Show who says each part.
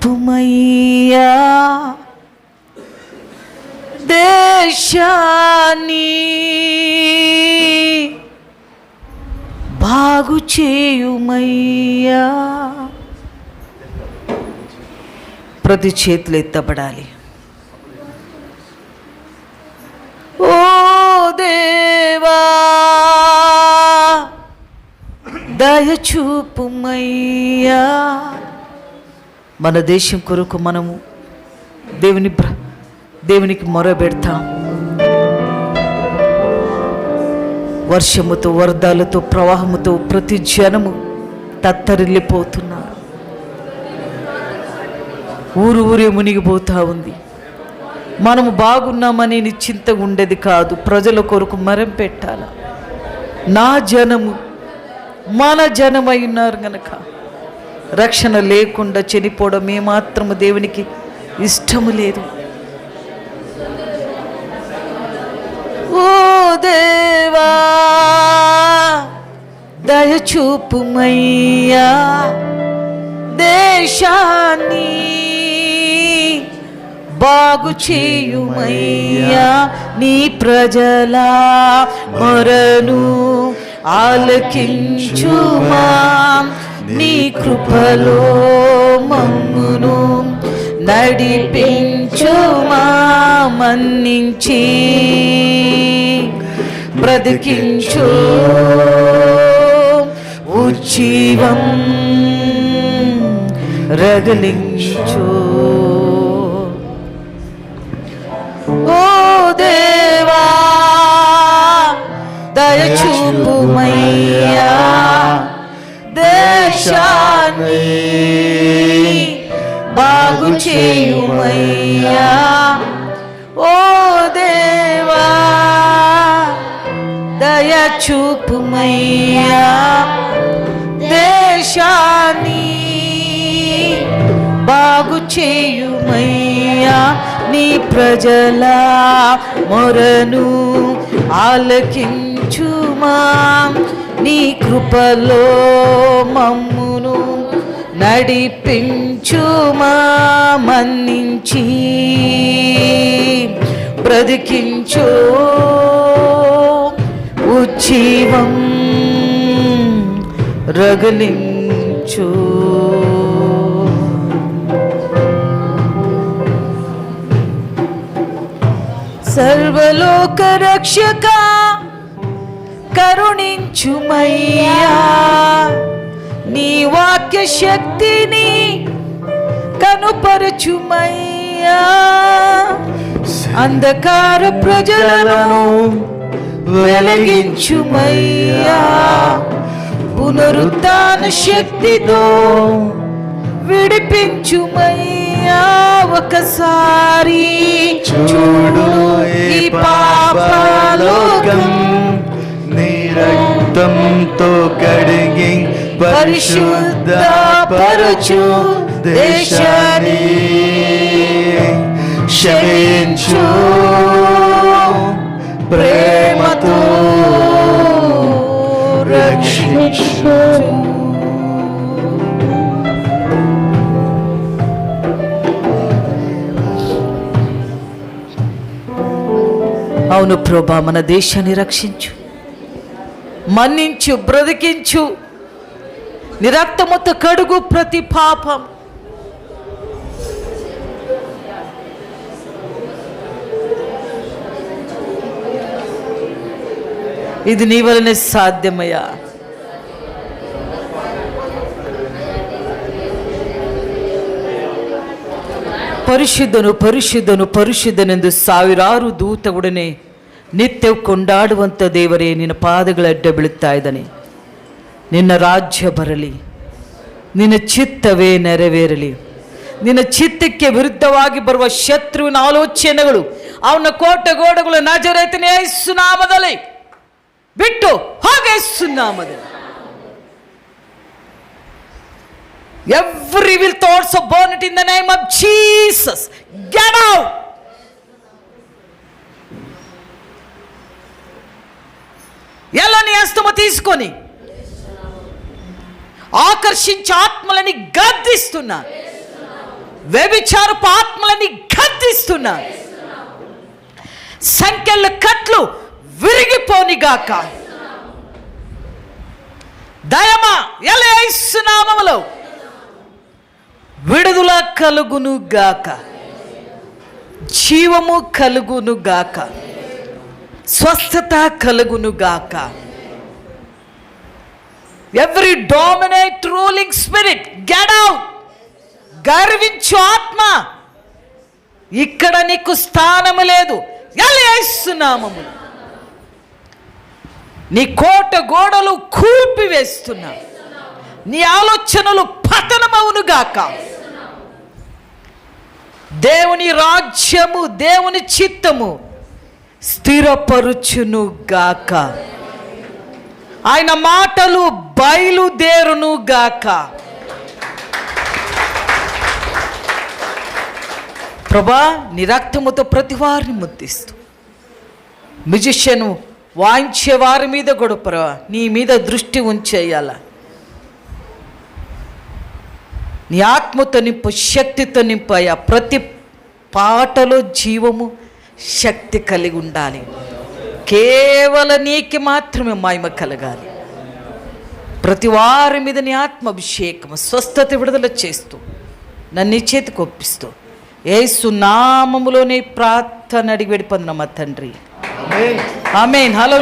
Speaker 1: దయచూపుమయ్యా దేశాన్ని బాగు చేయుమయ్యా ప్రతి చేతులు ఎత్తబడాలి ఓ దేవా దయచూపుమయ్యా మన దేశం కొరకు మనము దేవుని ప్ర- దేవునికి మొరబెడతాం వర్షముతో వరదాలతో ప్రవాహముతో ప్రతి జనము తత్తరిల్లిపోతున్నారు ఊరు ఊరే మునిగిపోతూ ఉంది. మనము బాగున్నామని నిశ్చింతగా ఉండేది కాదు. ప్రజల కొరకు మరం పెట్టాల? నా జనము మన జనమై ఉన్నారు గనక. రక్షణ లేకుండా చనిపోవడం ఏమాత్రము దేవునికి ఇష్టము లేదు. ఓ దేవా దయచూపుమయ్యా దేశాన్ని బాగు చేయుమయ్యా నీ ప్రజల మరను ఆలకించుమా. నీ కృపలో మమ్మును నడిపించుమా మన్నించి. బ్రతికించు ఉజ్జీవం రగిలించు. ఓ దేవా దయచూపుమయ్యా. దేశాన్ని బాగు చేయుమయ్యా ఓ దేవా దయ చూపుమయ్యా దేశాన్ని బాగు చేయుమయ్యా నీ ప్రజల మొరను ఆలకించుమా. నీ కృపలో మమ్మును నడిపించుమా మన్నించి బ్రతికించు ఉజ్జీవం రగలించు. సర్వలోక రక్షకా కరుణించుమయ్యా. నీ వాక్య శక్తిని కనుపరచుమయ్యా. అంధకార ప్రజలను వెలిగించుమయ్యా. పునరుత్న శక్తితో విడిపించుమయ్యా. ఒకసారి
Speaker 2: చూడు ఈ పాపలోకం. రక్తంతో కడిగి పరిశుద్ధ పరచు దేశాన్ని క్షమించు. ప్రేమతో రక్షించు.
Speaker 1: అవును ప్రభా మన దేశాన్ని రక్షించు. మన్నించు బ్రతికించు నిరక్తముతో కడుగు ప్రతి పాపం ఇది నీ వలనే సాధ్యమయ్యా ಪರಿಶುದ್ಧನು ಪರಿಶುದ್ಧನು ಪರಿಶುದ್ಧನೆಂದು ಸಾವಿರಾರು ದೂತಗುಡನೆ ನಿತ್ಯ ಕೊಂಡಾಡುವಂಥ ದೇವರೇ, ನಿನ್ನ ಪಾದಗಳ ಅಡ್ಡ ಬೀಳುತ್ತಾ ಇದ್ದಾನೆ. ನಿನ್ನ ರಾಜ್ಯ ಬರಲಿ. ನಿನ್ನ ಚಿತ್ತವೇ ನೆರವೇರಲಿ. ನಿನ್ನ ಚಿತ್ತಕ್ಕೆ ವಿರುದ್ಧವಾಗಿ ಬರುವ ಶತ್ರುವಿನ ಆಲೋಚನೆಗಳು, ಅವನ ಕೋಟೆ ಕೋಟೆಗೋಡೆಗಳು ನಜರೇತನೇ ಸುನಾಮದಲ್ಲಿ ಬಿಟ್ಟು ಹಾಗೆ ಸುನಾಮದಲ್ಲಿ every evil thoughts bound it in the name of Jesus get out out. తీసుకొని ఆకర్షించి ఆత్మలని గద్దిస్తున్నా. వ్యభిచారపు ఆత్మలని గద్దిస్తున్నాను సంఖ్యల కట్లు విరిగిపోనిగాక. దయమా ఎలయస్సునామములో విడుదల కలుగును గాక జీవము కలుగును గాక స్వస్థత కలుగును గాక every dominate ruling spirit get out గర్వించు ఆత్మ. ఇక్కడ నీకు స్థానము లేదు. ఎలేస్తున్నామము నీ కోట గోడలు కూల్పి వేస్తున్నా నీ ఆలోచనలు పతనమవునుగాక దేవుని రాజ్యము దేవుని చిత్తము స్థిరపరుచును గాక. ఆయన మాటలు బయలుదేరును గాక ప్రభా నీ రక్తముతో ప్రతి వారిని ముద్దిస్తూ. మ్యూజిషియన్ వాయించే వారి మీద కూడా ప్రభా నీ మీద దృష్టి ఉంచేయాల. నీ ఆత్మతో నింపు శక్తితో నింపాయా. ప్రతి పాటలో జీవము శక్తి కలిగి ఉండాలి. కేవలం నీకు మాత్రమే మహిమ కలగాలి. ప్రతి వారి మీద నీ ఆత్మ అభిషేకం స్వస్థత విడుదల చేస్తూ నన్ను నీ చేతికి ఒప్పిస్తూ ఏసు నామములోనే ప్రార్థన అడిగి పెడిపోందిన మా తండ్రి.
Speaker 2: ఆమేన్.
Speaker 1: ఆమెన్. హలో